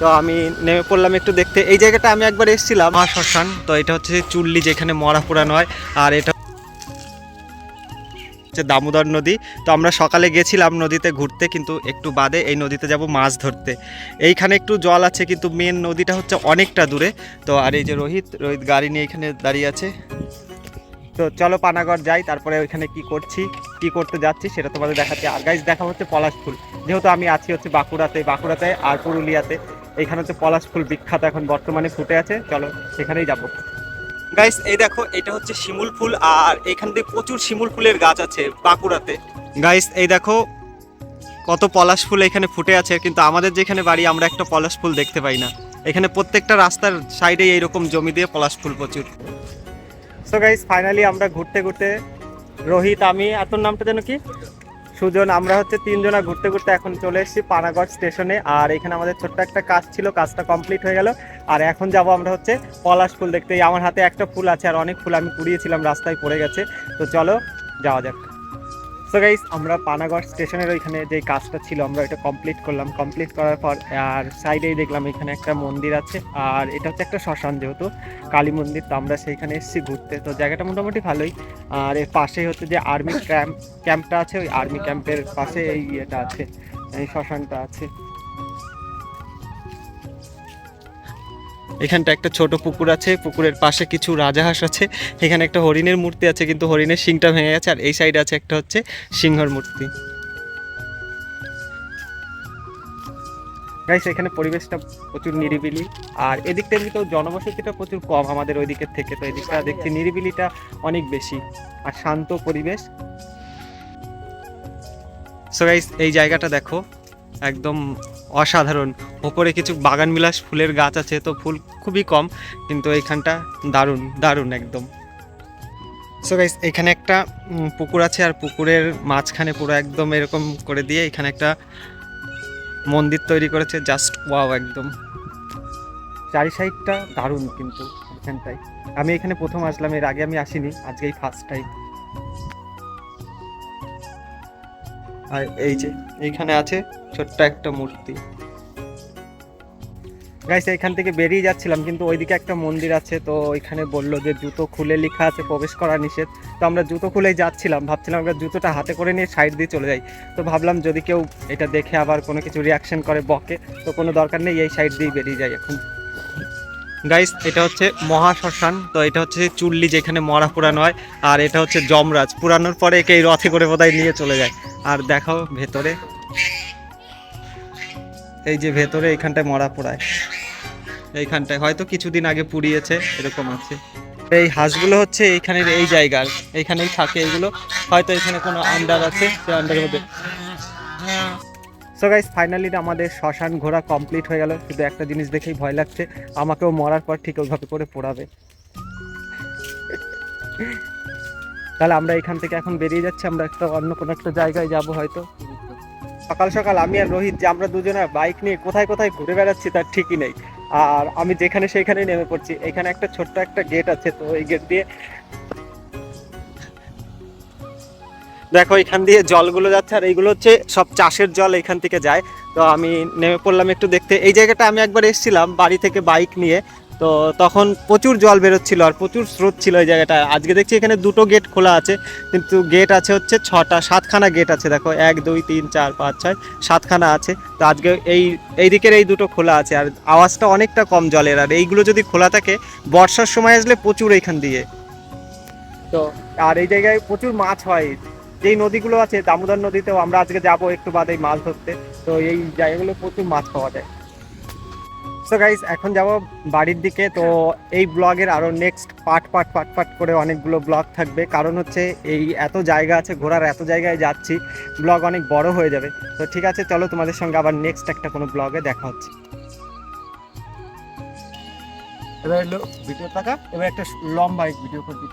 তো আমি নেমে পড়লাম একটু দেখতে। এই জায়গাটা আমি একবার এসেছিলাম। মা শ্মশান, তো এটা হচ্ছে চুল্লি যেখানে মরা পোড়ানো হয় আর এটা হচ্ছে দামোদর নদী। তো আমরা সকালে গেছিলাম নদীতে ঘুরতে, কিন্তু একটু বাদে এই নদীতে যাব মাছ ধরতে। এইখানে একটু জল আছে, কিন্তু মেন নদীটা হচ্ছে অনেকটা দূরে। তো আর এই যে রোহিত রোহিত গাড়ি নিয়ে এখানে দাঁড়িয়ে আছে। তো চলো পানাগড় যাই, তারপরে ওইখানে কি করছি, কি করতে যাচ্ছি সেটা তোমাদের দেখাচ্ছি। আর গাইজ দেখা হচ্ছে পলাশ ফুল। যেহেতু আমি আছি হচ্ছে বাঁকুড়াতে বাঁকুড়াতে আর পুরুলিয়াতে। এইখানে হচ্ছে পলাশ ফুল বিখ্যাত এখন বর্তমানে ফুটে আছে। চলো সেখানেই যাব। গাইস এই দেখো এটা হচ্ছে শিমুল ফুল আর এখান থেকে প্রচুর শিমুল ফুলের গাছ আছে বাঁকুড়াতে। গাইস এই দেখো কত পলাশ ফুল এখানে ফুটে আছে কিন্তু আমাদের যেখানে বাড়ি আমরা একটা পলাশ ফুল দেখতে পাই না। এখানে প্রত্যেকটা রাস্তার সাইডে এইরকম জমি দিয়ে পলাশ ফুল প্রচুর। সো গাইস ফাইনালি আমরা ঘুরতে ঘুরতে রোহিত আমি আর তোর নামটা যেন কি? সুজন, আমরা হচ্ছে তিনজনা ঘুরতে ঘুরতে এখন চলে এসেছি পানাগড় স্টেশনে। আর এখানে আমাদের ছোট্ট একটা কাজ ছিল, কাজটা কমপ্লিট হয়ে গেল। আর এখন যাব আমরা হচ্ছে পলাশ ফুল দেখতে। আমার হাতে একটা ফুল আছে আর অনেক ফুল আমি কুড়িয়েছিলাম, রাস্তায় পড়ে গেছে। তো চলো, যাওয়া যাক। সো গাইস আমরা পানাগড় স্টেশনের ওইখানে যে কাজটা ছিল, আমরা এটা কমপ্লিট করলাম। কমপ্লিট করার পর, আর সাইডেই দেখলাম এখানে একটা মন্দির আছে, আর এটা হচ্ছে একটা শ্মশান যেহেতু, কালী মন্দির, তো আমরা সেইখানে এসেছি ঘুরতে। তো জায়গাটা মোটামুটি ভালোই। আর এর পাশেই হচ্ছে যে আর্মি ক্যাম্প ক্যাম্পটা আছে, ওই আর্মি ক্যাম্পের পাশে এই ইয়েটা আছে, এই শ্মশানটা আছে। এখানটা একটা ছোট পুকুর আছে পুকুরের পাশে কিছু রাজাহাঁস আছে এখানে একটা হরিণের মূর্তি আছে কিন্তু হরিণের শিংটা ভেঙে গেছে আর এই সাইডে আছে একটা হচ্ছে সিংহর মূর্তি। গাইস এখানে পরিবেশটা প্রচুর নিরিবিলি আর এদিকটা এমনিতেও জনবসতিটা প্রচুর কম আমাদের ওই দিকের থেকে তো এদিকটা দেখছি নিরিবিলিটা অনেক বেশি আর শান্ত পরিবেশ। সো গাইস এই জায়গাটা দেখো একদম অসাধারণ। ওপরে কিছু বাগান বিলাস, ফুলের গাছ আছে, তো ফুল খুবই কম, কিন্তু এইখানটা দারুণ দারুণ একদম। সো গাইস এখানে একটা পুকুর আছে, আর পুকুরের মাঝখানে পুরো একদম এরকম করে দিয়ে এখানে একটা মন্দির তৈরি করেছে জাস্ট ওয়াও একদম। চারি সাইডটা দারুণ কিন্তু এখানটায়। আমি এখানে প্রথম আসলাম, এর আগে আমি আসিনি, আজকেই ফার্স্ট টাইম আর এই যে, এইখানে আছে ছোট্ট একটা মূর্তি। গাইস এখান থেকে বেরিয়ে যাচ্ছিলাম, কিন্তু ওইদিকে একটা মন্দির আছে, তো ওইখানে বলল যে জুতো খুলে লেখা আছে, প্রবেশ করা নিষেধ। তো আমরা জুতো খুলেই যাচ্ছিলাম, ভাবছিলাম আমরা জুতোটা হাতে করে নিয়ে সাইড দিয়ে চলে যাই। তো ভাবলাম যদি কেউ এটা দেখে আবার কোনো কিছু রিয়াকশন করে বকে, তো কোনো দরকার নেই, এই সাইড দিয়েই বেরিয়ে যাই এখন। গাইস এটা হচ্ছে মহাশ্মশান, তো এটা হচ্ছে চুল্লি যেখানে মরা পুরানো হয়, আর এটা হচ্ছে যমরাজ। পুরানোর পরে একে এই রথে করে বোধহয় নিয়ে চলে যায়। আর দেখাও ভেতরে। এই যে ভেতরে এইখানটায় মরা পোড়ায়। এইখানটায় হয়তো কিছুদিন আগে পুড়িয়েছে, এরকম আছে। এই হাঁসগুলো হচ্ছে এইখানের এই জায়গার, এইখানেই থাকে এগুলো। হয়তো এখানে কোনো আন্ডার আছে সে আন্ডারের মধ্যে। সো গাইস ফাইনালি আমাদের শ্মশান ঘোরা কমপ্লিট হয়ে গেল। শুধু একটা জিনিস দেখেই ভয় লাগছে, আমাকেও মরার পর ঠিক ওইভাবে করে পোড়াবে। তাহলে আমরা এখান থেকে এখন বেরিয়ে যাচ্ছি, আমরা একটা অন্য কোনো একটা জায়গায় যাব হয়তো। সকাল সকাল আমি আর রোহিত যে আমরা দুজনে বাইক নিয়ে কোথায় কোথায় ঘুরে বেড়াচ্ছি তার ঠিকই নেই। আর আমি যেখানে সেখানে নেমে পড়ছি, এখানে একটা ছোট্ট একটা গেট আছে, তো এই গেট দিয়ে দেখো এখান দিয়ে জলগুলো যাচ্ছে, আর এইগুলো হচ্ছে সব চাষের জল এখান থেকে যায়। তো আমি নেমে পড়লাম একটু দেখতে। এই জায়গাটা আমি একবার এসেছিলাম বাড়ি থেকে বাইক নিয়ে। তো তখন প্রচুর জল বেরোচ্ছিল আর প্রচুর স্রোত ছিল এই জায়গাটা। আজকে দেখছি এখানে দুটো গেট খোলা আছে, কিন্তু গেট আছে হচ্ছে ছটা, সাতখানা গেট আছে, দেখো, এক, দুই, তিন, চার, পাঁচ, ছয়, সাতখানা আছে। তো আজকে এই এই দিকের এই দুটো খোলা আছে আর আওয়াজটা অনেকটা কম জলের আর এইগুলো যদি খোলা থাকে, বর্ষার সময় আসলে প্রচুর এইখান দিয়ে। তো আর এই জায়গায় প্রচুর মাছ হয়। যেই নদীগুলো আছে, দামোদর নদীতেও আমরা আজকে যাব একটু বাদে মাছ ধরতে। তো এই জায়গাগুলো প্রচুর মাছ পাওয়া যায়। সো গাইস এখন যাব বাড়ির দিকে। তো এই ব্লগের আরও next part part part part করে অনেকগুলো ব্লগ থাকবে। কারণ হচ্ছে এই এত জায়গা আছে, ঘোরার এত জায়গায় যাচ্ছি ব্লগ অনেক বড় হয়ে যাবে। তো ঠিক আছে, চলো তোমাদের সঙ্গে আবার নেক্সট একটা কোনো ব্লগে দেখা হচ্ছে। এবার ভিডিও থাকা এবার একটা লম্বা ভিডিও করবি।